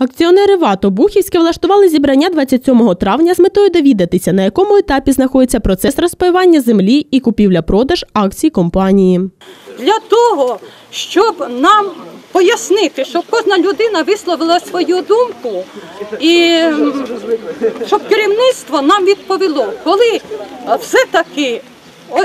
Акціонери ВАТО Бухівське влаштували зібрання 27 травня з метою довідатися, на якому етапі знаходиться процес розпаювання землі і купівля-продаж акцій компанії. для того, щоб нам пояснити, щоб кожна людина висловила свою думку, і щоб керівництво нам відповіло, коли все-таки о,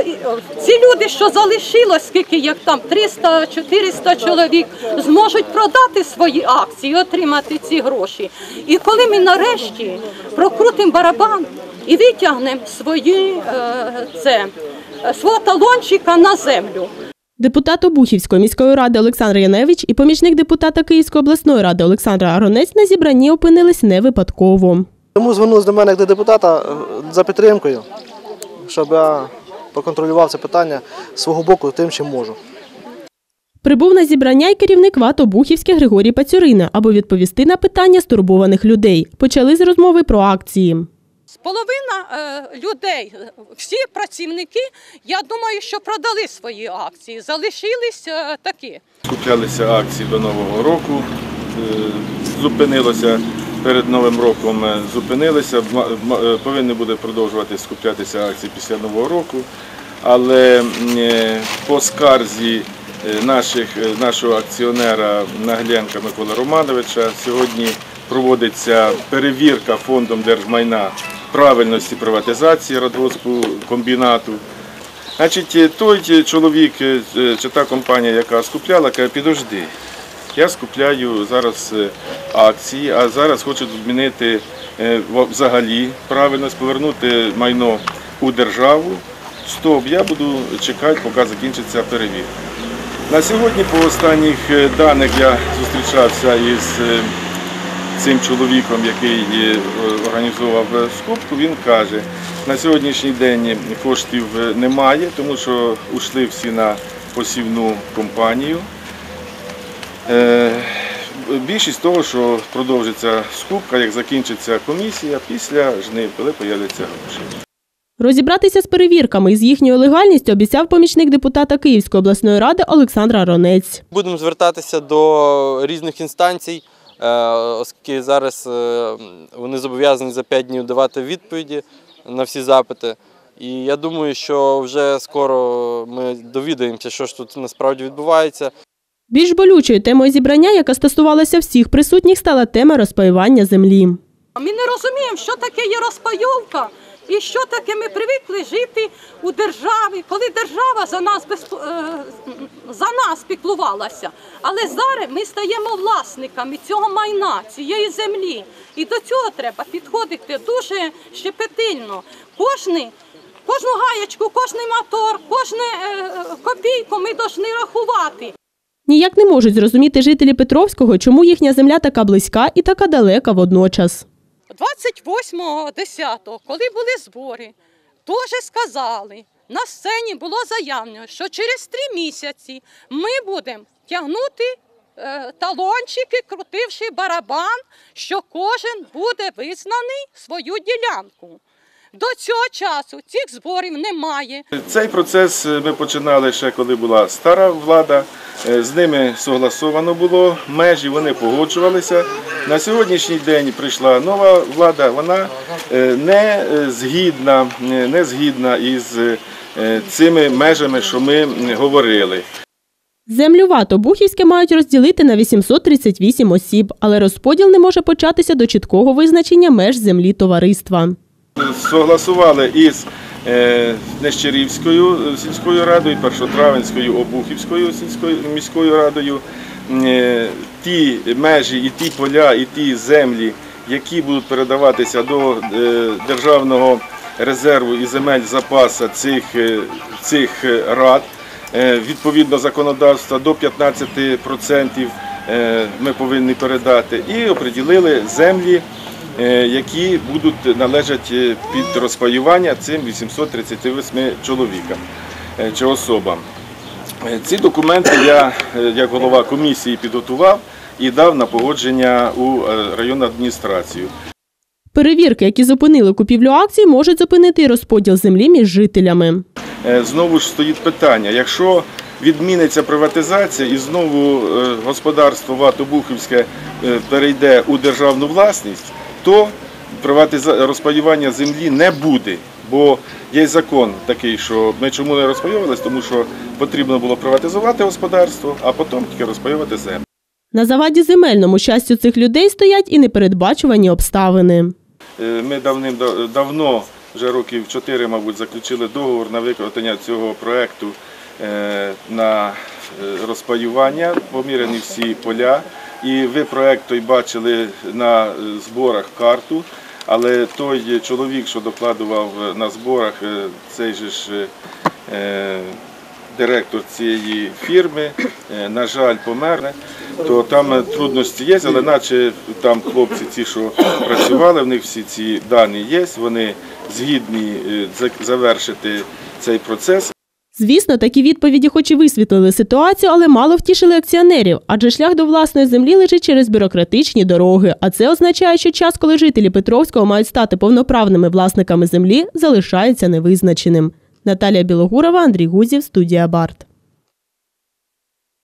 ці люди, що залишилось, скільки як там 300-400 чоловік, зможуть продати свої акції, отримати ці гроші. І коли ми нарешті прокрутимо барабан і витягнемо свої е, це, свого талончика на землю. Депутат Обухівської міської ради Олександр Яневич і помічник депутата Київської обласної ради Олександра Аронець на зібранні опинились не випадково. Тому звернулися до мене як до депутата е, за підтримкою, щоб я проконтролював це питання свого боку тим, чим можу. Прибув на зібрання й керівник ВАТ Обухівське Григорій Пацюрина, аби відповісти на питання стурбованих людей. Почали з розмови про акції. Половина е, людей, всі працівники, я думаю, що продали свої акції, залишились е, такі. Скуплялися акції до Нового року, е, зупинилося перед Новим роком, е, зупинилися, е, повинні буде продовжувати скуплятися акції після Нового року. Але е, по скарзі наших, нашого акціонера Наглянка Миколи Романовича сьогодні проводиться перевірка фондом держмайна правильності приватизації радгоспу комбінату. Значить, той чоловік чи та компанія, яка скупляла, каже, підожди. Я скупляю зараз е, акції, а зараз хочу змінити е, взагалі правильність, повернути майно у державу. Стоп, я буду чекати, поки закінчиться перевірка. На сьогодні, по останніх е, даних, я зустрічався із цим чоловіком, який організував скупку, він каже, на сьогоднішній день коштів немає, тому що ушли всі на посівну компанію. Е, Більшість того, що продовжиться скупка, як закінчиться комісія, після жнив, коли появляться гроші. Розібратися з перевірками і з їхньою легальністю обіцяв помічник депутата Київської обласної ради Олександр Аронець. Будемо звертатися до різних інстанцій, е, оскільки зараз е, вони зобов'язані за 5 днів давати відповіді на всі запити. І я думаю, що вже скоро ми довідаємося, що ж тут насправді відбувається. Більш болючою темою зібрання, яка стосувалася всіх присутніх, стала тема розпаювання землі. Ми не розуміємо, що таке є розпайовка і що таке ми привикли жити у державі, коли держава за нас е, за нас піклувалася. Але зараз ми стаємо власниками цього майна, цієї землі. І до цього треба підходити дуже щепетильно. Кожний, кожну гаєчку, кожний мотор, кожну е, копійку ми повинні рахувати. Ніяк не можуть зрозуміти жителі Петровського, чому їхня земля така близька і така далека водночас. 28.10, коли були збори, теж сказали, на сцені було заявлено, що через три місяці ми будемо тягнути е, талончики, крутивши барабан, що кожен буде визнаний свою ділянку. До цього часу цих зборів немає. Цей процес е, ми починали ще коли була стара влада. Е, З ними согласовано було межі, вони погоджувалися. На сьогоднішній день прийшла нова влада. Вона е, не е, згідна, не згідна із цими межами, що ми говорили. Землю ВАТО Бухівське мають розділити на 838 осіб, але розподіл не може початися до чіткого визначення меж землі товариства. Согласували із Нещерівською е, сільською радою, Першотравенською, Обухівською сільською міською радою е, ті межі, і ті поля, і ті землі, які будуть передаватися до е, державного резерву і земель запасу цих, е, цих е, рад. Е, Відповідно законодавства до 15% е, ми повинні передати і оприділили землі, е, які будуть належати під розпаювання цим 838 чоловікам е, чи особам. Е, Ці документи я, е, як голова комісії, підготував і дав на погодження у е, районну адміністрацію. Перевірки, які зупинили купівлю акцій, можуть зупинити і розподіл землі між жителями. Е, Знову ж стоїть питання, якщо відміниться приватизація і знову е, господарство Вато-Бухівське е, перейде у державну власність, то розпаювання землі не буде. Бо є закон такий, що ми чому не розпаювалися, тому що потрібно було приватизувати господарство, а потім тільки розпаювати землю. На заваді земельному щастю цих людей стоять і непередбачувані обставини. Е, Ми давним давно, вже років 4, мабуть, заключили договор на виконання цього проекту е, на е, розпаювання, поміряні всі поля. І ви проект той бачили на е, зборах карту, але той чоловік, що докладував на зборах, е, цей же ж е, е, директор цієї фірми, е, на жаль, помер, то там е, трудності є, але наче там хлопці, ці, що працювали, в них всі ці дані є, вони згідні е, завершити цей процес. Звісно, такі відповіді, хоч і висвітлили ситуацію, але мало втішили акціонерів, адже шлях до власної землі лежить через бюрократичні дороги. А це означає, що час, коли жителі Петровського мають стати повноправними власниками землі, залишається невизначеним. Наталія Білогурова, Андрій Гузів, студія Барт.